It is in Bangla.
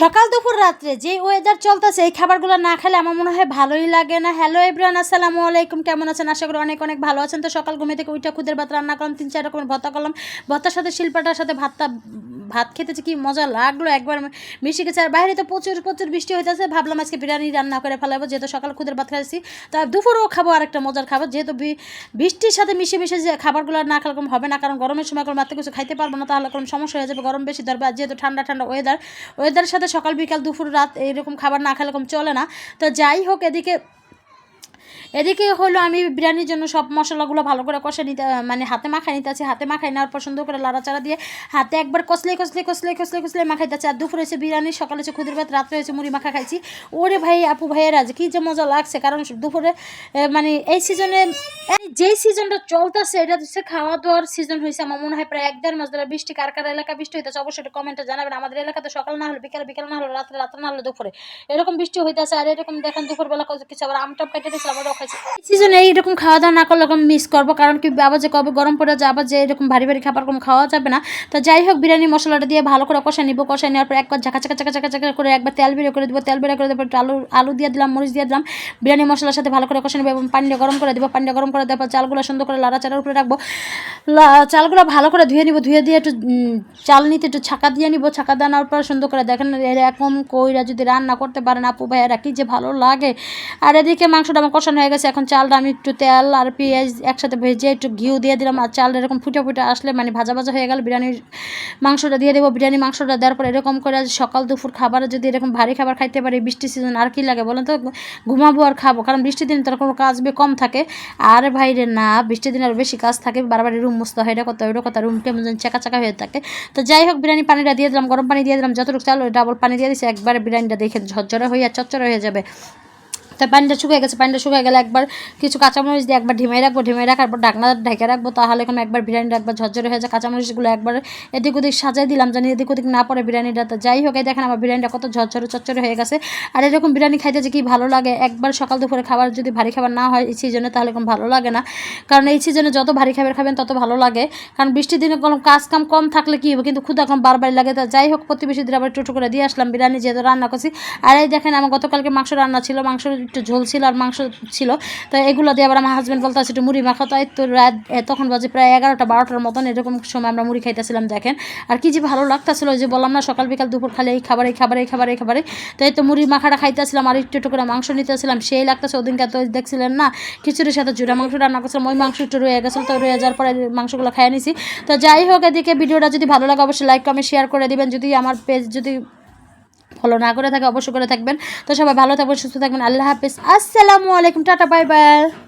সকাল দুপুর রাত্রে যে ওয়েদার চলতেছে, এই খাবারগুলো না খেলে আমার মনে হয় ভালোই লাগে না। হ্যালো এভরিওয়ান আসসালামু আলাইকুম। কেমন আছেন? আশা করি অনেক অনেক ভালো আছেন। তো সকাল ঘুমে থেকে উইটা খুদের ভাত রান্না করলাম, তিন চার রকমের ভত্তা করলাম। ভত্তার সাথে শিল্পাটার সাথে ভাতটা ভাত খেতে যে কি মজা লাগল একবার মিশে গেছে। আর বাইরে তো প্রচুর প্রচুর বৃষ্টি হইতেছে। ভাবলাম আজকে বিরিয়ানি রান্না করে ফেলাবো। যেহেতু সকাল খুদের ভাত খাইছি, তা দুপুরেও খাব আর একটা মজার খাবার। যেহেতু বৃষ্টির সাথে মিশে মিশে যে খাবারগুলো না খেলে এরকম হবে না, কারণ গরমের সময় কোনো মাত্র কিছু খাইতে পারব না, তাহলে কোনো সমস্যা হয়ে যাবে। গরম বেশি ধরবে। আর যেহেতু ঠান্ডা ঠান্ডা ওয়েদার ওয়েদারের সাথে সকাল, বিকাল, দুপুর, রাত এইরকম খাবার না খেলে এরকম চলে না। তো যাই হোক, এদিকে এদিকে হলো আমি বিরিয়ানির জন্য সব মশলাগুলো ভালো করে কষে নিতে মানে হাতে মাখাই নিতে আছি হাতে মাখাই নেওয়ার পর সুন্দর করে লাড়াচাড়া দিয়ে হাতে একবার কষলে কষলে কষলে কষলে কষলে মাখাই আছি আর দুপুর হয়েছে বিরিয়ানি, সকালে হচ্ছে খুদির ভাত, রাত্রে হয়েছে মুড়ি মাখা খাইছি। ওরে ভাই আপু ভাইয়ের আজ কী যে মজা লাগছে। কারণ দুপুরে মানে এই সিজনে যেই সিজনটা চলতেছে, এটা হচ্ছে খাওয়া দাওয়ার সিজন হয়েছে আমার মনে হয় প্রায় এক দেড় মাস ধরে বৃষ্টি, কার কার এলাকা বৃষ্টি হইতেছে অবশ্যই একটু কমেন্টে জানাবেন। আমাদের এলাকাতে সকাল না হলে, বিকাল বিকাল না হলে, রাত্রে রাত্রে না হলে দুপুরে। এরকম বৃষ্টি হইতেছে আর এরকম দেখেন দুপুরবেলা কিছু, আবার আমটাপ কেটে দিয়েছিল আমরাও খাইছি। সিজনে এইরকম খাওয়া দাওয়া না করলে এরকম মিস করব, কারণ কি আবার যে কবে গরম পড়ে যাবে যে এরকম ভারী ভারী খাবার কোনো খাওয়া যাবে না। তো যাই হোক, বিরিয়ানি, মশলাটা দিয়ে ভালো করে কষা নিব, কষা নেওয়ার পর একবার ঝাঁকা চাকা চাকা চাকা চাকা করে একবার তেল বেরিয়ে করে দেবো, তেল বেরিয়ে করে দেবো আলু আলু দিয়ে দিলাম, মরিচ দিয়ে দিলাম। বিরিয়ানি, মশলার সাথে ভালো করে কষা নেব এবং পানিটা গরম করে দেবো, পানিটা গরম করে দেওয়ার পর চালগুলো সুন্দর করে লাড়াচাড়ার উপরে রাখব। চালগুলো ভালো করে ধুয়ে নিব, ধুয়ে দিয়ে একটু চাল নিতে একটু ছাকা দিয়ে নিব, ছাকা দেওয়ার পর সুন্দর করে দেখেন এরকম কইরা যদি রান্না করতে পারেন আপু ভাইয়েরা কি যে ভালো লাগে। আর এদিকে মাংসটা আমার কষানো হয়ে গেছে, এখন চালটা আমি একটু তেল আর পেঁয়াজ একসাথে ভেজে একটু ঘিউ দিয়ে দিলাম, আর চালটা এরকম ফুটে ফুটে আসলে মানে ভাজা ভাজা হয়ে গেল, বিরিয়ানির মাংসটা দিয়ে দেবো, বিরিয়ানি মাংসটা দেওয়ার পর এরকম করে সকাল দুপুর খাবারে যদি এরকম ভারী খাবার খাইতে পারি বৃষ্টি সিজন আর কি লাগে বলেন তো? ঘুমাবো আর খাব, কারণ বৃষ্টির দিন তার কোনো কাজ বে কম থাকে। আর বাইরে না, বৃষ্টির দিন আর বেশি কাজ থাকে বারবার রুম মস্ত হয়, এটা করতে হয় কথা রুম কেমন যেন চাকা চাকা হয়ে থাকে। তো যাই হোক, বিরিয়ানি পানিটা দিয়ে দিলাম, গরম পানি দিয়ে দিলাম, যতটুকু চাল ডাবল পানি দিয়ে দিয়েছি একবারে বিরিয়ানিটা দেখে ঝরঝরে হয়ে চচ্চরে হয়ে যাবে। তো পানিটা শুকিয়ে গেছে, পানিটা শুকিয়ে গেলে একবার কিছু কাঁচামরিচ দিয়ে একবার ঢিমাই রাখব, ঢিমাই রাখার পর ঢাকনা ঢেকে রাখব, তাহলে কোনো একবার বিরিয়ানিটা একবার ঝরঝরে হয়ে যায়। কাঁচামরিচগুলো একবার এদিক ওদিক সাজাই দিলাম জানি এদিক ওদিক না পড়ে বিরিয়ানিটা। তো যাই হোক, এই দেখেন আমার বিরিয়ানিটা কত ঝরঝরে চচ্চরে হয়ে গেছে। আর এরকম বিরিয়ানি খাইতে যে কি ভালো লাগে, একবার সকাল দুপুরে খাবার যদি ভারী খাবার না হয় এই সিজনে তাহলে কোনো ভালো লাগে না। কারণ এই সিজনে যত ভারী খাবার খাবেন, তত ভালো লাগে। কারণ বৃষ্টির দিনে কোনো কাজ কাম কম থাকলে কি হবে? কিন্তু ক্ষুদা কম বারবার লাগে। তা যাই হোক, প্রতিবেশীদের আবার একটু করে দিয়ে আসলাম, বিরিয়ানি যেহেতু রান্না করছি। আর এই দেখেন, আমার গতকালকে মাংস রান্না ছিল মাংস একটু ঝোল ছিল আর মাংস ছিল। তো এগুলো দিয়ে আবার আমার হাজব্যান্ড বলতে আছে একটু মুড়ি মাখা তো এই তো রাত তখন বাজে প্রায় এগারোটা, বারোটার মতন এরকম সময় আমরা মুড়ি খাইতেছিলাম, দেখেন। আর কি যে ভালো লাগতেছিল যে বললাম না, সকাল বিকাল দুপুর খালে এই খাবার এই খাবার এই খাবার, এই খাবারে। তো এই তো মুড়ি মাখাটা খাইতেছিলাম আর একটু একটু করে মাংস নিতেছিলাম। সেই লাগতেছে ওদিনকে তো দেখছিলেন না, খিচুড়ির সাথে জুড়া মাংস রান্না করছিলাম। ওই মাংস একটু রয়ে গেছিল, তো রয়ে যাওয়ার পরে মাংসগুলো খাইয়ে নিছি। তো যাই হোক, এদিকে ভিডিওটা যদি ভালো লাগে, অবশ্যই লাইক কমেন্ট শেয়ার করে দিবেন। যদি আমার পেজ যদি ফলো না করে থাকে অবশ্যই করে থাকবেন। তো সবাই ভালো থাকবেন, সুস্থ থাকবেন। আল্লাহ হাফিজ। আসসালামু আলাইকুম। Tata, bye bye.